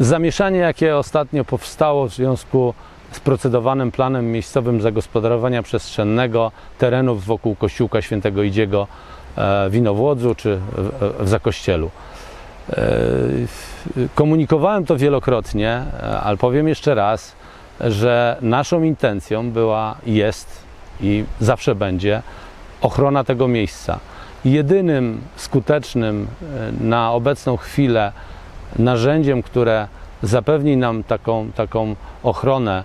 Zamieszanie, jakie ostatnio powstało w związku z procedowanym planem miejscowym zagospodarowania przestrzennego terenów wokół kościółka świętego Idziego e, w Inowłodzu czy w, Zakościelu. E, Komunikowałem to wielokrotnie, e, ale powiem jeszcze raz, że naszą intencją była, jest i zawsze będzie ochrona tego miejsca. Jedynym skutecznym na obecną chwilę narzędziem, które zapewni nam taką, taką ochronę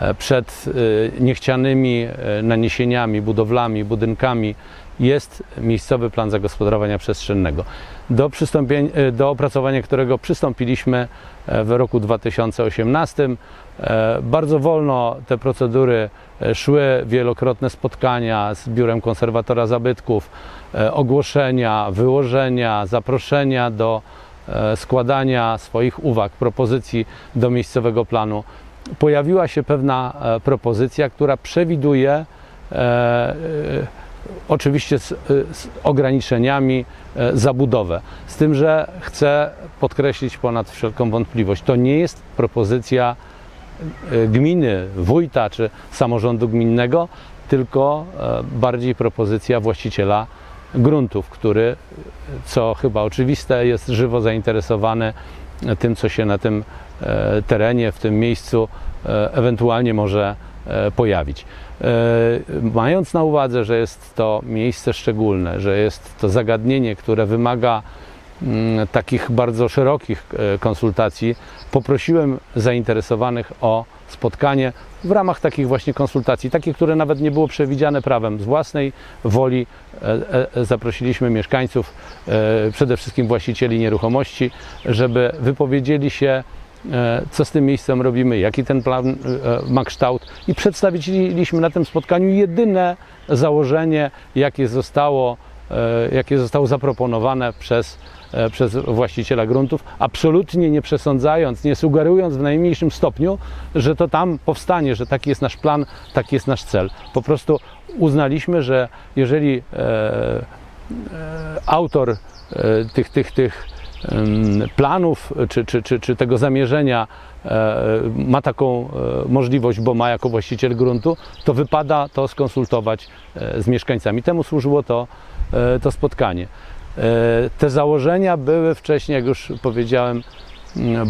e, przed e, niechcianymi e, naniesieniami, budowlami, budynkami jest miejscowy plan zagospodarowania przestrzennego, do, do opracowania którego przystąpiliśmy w roku 2018. E, Bardzo wolno te procedury szły, wielokrotne spotkania z Biurem Konserwatora Zabytków, ogłoszenia, wyłożenia, zaproszenia do składania swoich uwag, propozycji do miejscowego planu. Pojawiła się pewna e, propozycja, która przewiduje e, e, oczywiście z, z ograniczeniami e, zabudowę. Z tym, że chcę podkreślić ponad wszelką wątpliwość, to nie jest propozycja e, gminy, wójta czy samorządu gminnego, tylko e, bardziej propozycja właściciela gruntów, który, co chyba oczywiste, jest żywo zainteresowany tym, co się na tym e, terenie, w tym miejscu e, ewentualnie może e, pojawić. Mając na uwadze, że jest to miejsce szczególne, że jest to zagadnienie, które wymaga takich bardzo szerokich e, konsultacji, poprosiłem zainteresowanych o spotkanie w ramach takich właśnie konsultacji, takich, które nawet nie było przewidziane prawem. Z własnej woli e, e, zaprosiliśmy mieszkańców, przede wszystkim właścicieli nieruchomości, żeby wypowiedzieli się, co z tym miejscem robimy, jaki ten plan ma kształt i przedstawiliśmy na tym spotkaniu jedyne założenie, jakie zostało, jakie zostało zaproponowane przez, przez właściciela gruntów, absolutnie nie przesądzając, nie sugerując w najmniejszym stopniu, że to tam powstanie, że taki jest nasz plan, taki jest nasz cel. Po prostu uznaliśmy, że jeżeli e, e, autor e, tych, tych, tych planów czy, czy, czy, czy tego zamierzenia e, ma taką e, możliwość, bo ma jako właściciel gruntu, to wypada to skonsultować e, z mieszkańcami. Temu służyło to, e, to spotkanie. E, Te założenia były wcześniej, jak już powiedziałem,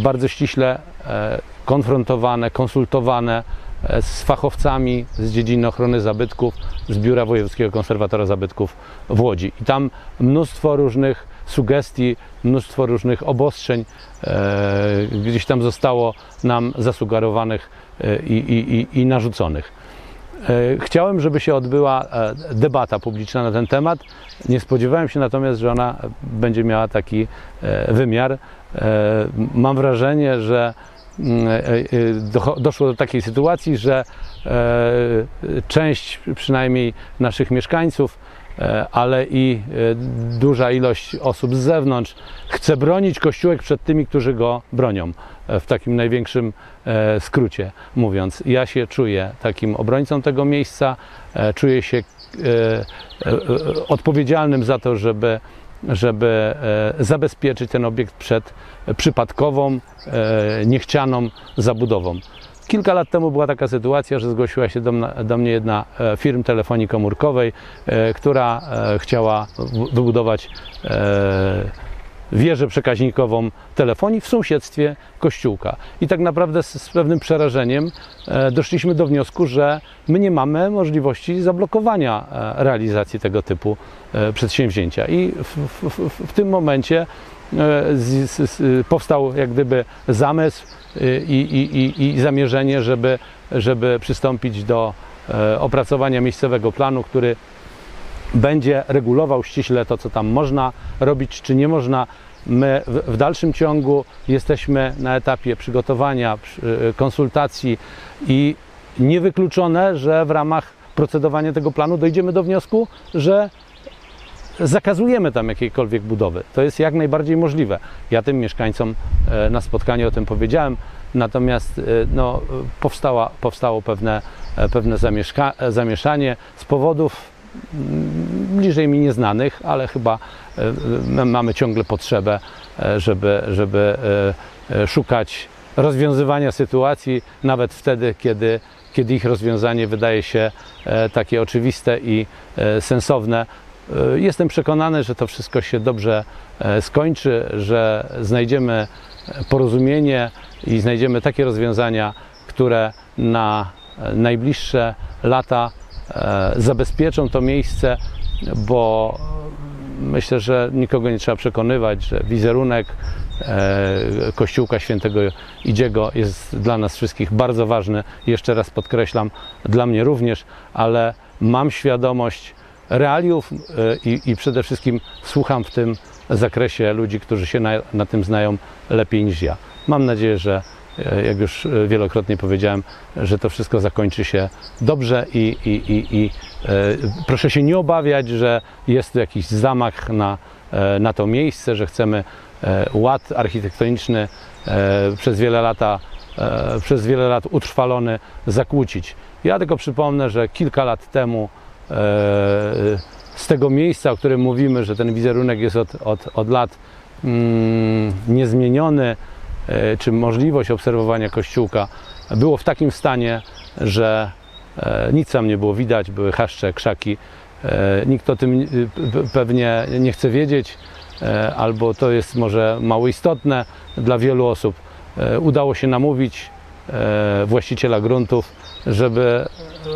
bardzo ściśle e, konfrontowane, konsultowane e, z fachowcami z dziedziny ochrony zabytków z Biura Wojewódzkiego Konserwatora Zabytków w Łodzi. I tam mnóstwo różnych sugestii, mnóstwo różnych obostrzeń gdzieś tam zostało nam zasugerowanych i, i, i, i narzuconych. E, Chciałem, żeby się odbyła e, debata publiczna na ten temat. Nie spodziewałem się natomiast, że ona będzie miała taki e, wymiar. Mam wrażenie, że mm, doszło do takiej sytuacji, że część przynajmniej naszych mieszkańców, ale i e, duża ilość osób z zewnątrz chce bronić Kościółek przed tymi, którzy go bronią. E, W takim największym e, skrócie mówiąc. Ja się czuję takim obrońcą tego miejsca, e, czuję się e, e, e, odpowiedzialnym za to, żeby żeby e, zabezpieczyć ten obiekt przed przypadkową, e, niechcianą zabudową. Kilka lat temu była taka sytuacja, że zgłosiła się do, do mnie jedna e, firm telefonii komórkowej, e, która e, chciała wybudować wieżę przekaźnikową telefonii w sąsiedztwie kościółka. I tak naprawdę z, pewnym przerażeniem e, doszliśmy do wniosku, że my nie mamy możliwości zablokowania e, realizacji tego typu e, przedsięwzięcia. I w, w, w, w tym momencie z, z, z, powstał jak gdyby zamysł i, i, i, zamierzenie, żeby, żeby przystąpić do opracowania miejscowego planu, który będzie regulował ściśle to, co tam można robić, czy nie można. My w, dalszym ciągu jesteśmy na etapie przygotowania, przy- konsultacji i niewykluczone, że w ramach procedowania tego planu dojdziemy do wniosku, że zakazujemy tam jakiejkolwiek budowy. To jest jak najbardziej możliwe. Ja tym mieszkańcom e, na spotkaniu o tym powiedziałem, natomiast e, no, powstała, powstało pewne, e, pewne zamieszanie z powodów bliżej mi nieznanych, ale chyba my mamy ciągle potrzebę, e, żeby, żeby e, e, szukać rozwiązywania sytuacji, nawet wtedy, kiedy, kiedy ich rozwiązanie wydaje się e, takie oczywiste i e, sensowne. E, Jestem przekonany, że to wszystko się dobrze e, skończy, że znajdziemy porozumienie i znajdziemy takie rozwiązania, które na e, najbliższe lata e, zabezpieczą to miejsce, bo myślę, że nikogo nie trzeba przekonywać, że wizerunek e, Kościółka Świętego Idziego jest dla nas wszystkich bardzo ważny. Jeszcze raz podkreślam, dla mnie również, ale mam świadomość realiów e, i, i przede wszystkim słucham w tym zakresie ludzi, którzy się na, na tym znają lepiej niż ja. Mam nadzieję, że e, jak już e, wielokrotnie powiedziałem, że to wszystko zakończy się dobrze i, i, i, i e, proszę się nie obawiać, że jest tu jakiś zamach na, e, na to miejsce, że chcemy e, ład architektoniczny e, przez wiele lata e, przez wiele lat utrwalony zakłócić. Ja tylko przypomnę, że kilka lat temu e, z tego miejsca, o którym mówimy, że ten wizerunek jest od, od, od lat mm, niezmieniony, e, czy możliwość obserwowania kościółka było w takim stanie, że e, nic tam nie było widać, były chaszcze, krzaki. E, Nikt o tym pewnie nie chce wiedzieć, e, albo to jest może mało istotne dla wielu osób. E, Udało się namówić e, właściciela gruntów, żeby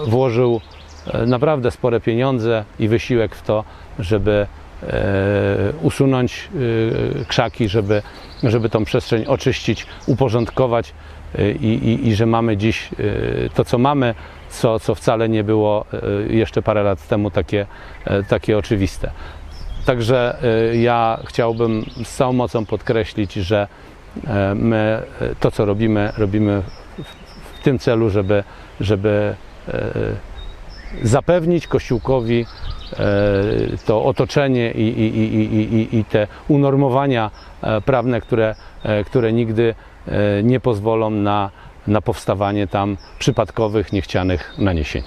włożył e, naprawdę spore pieniądze i wysiłek w to, żeby e, usunąć e, krzaki, żeby, żeby tą przestrzeń oczyścić, uporządkować e, i, i, i że mamy dziś e, to, co mamy, co, co wcale nie było e, jeszcze parę lat temu takie, e, takie oczywiste. Także e, ja chciałbym z całą mocą podkreślić, że e, my e, to, co robimy, robimy w- tym celu, żeby, żeby e, zapewnić Kościółkowi e, to otoczenie i, i, i, i, i- te unormowania e, prawne, które, e, które nigdy e, nie pozwolą na, na powstawanie tam przypadkowych, niechcianych naniesień.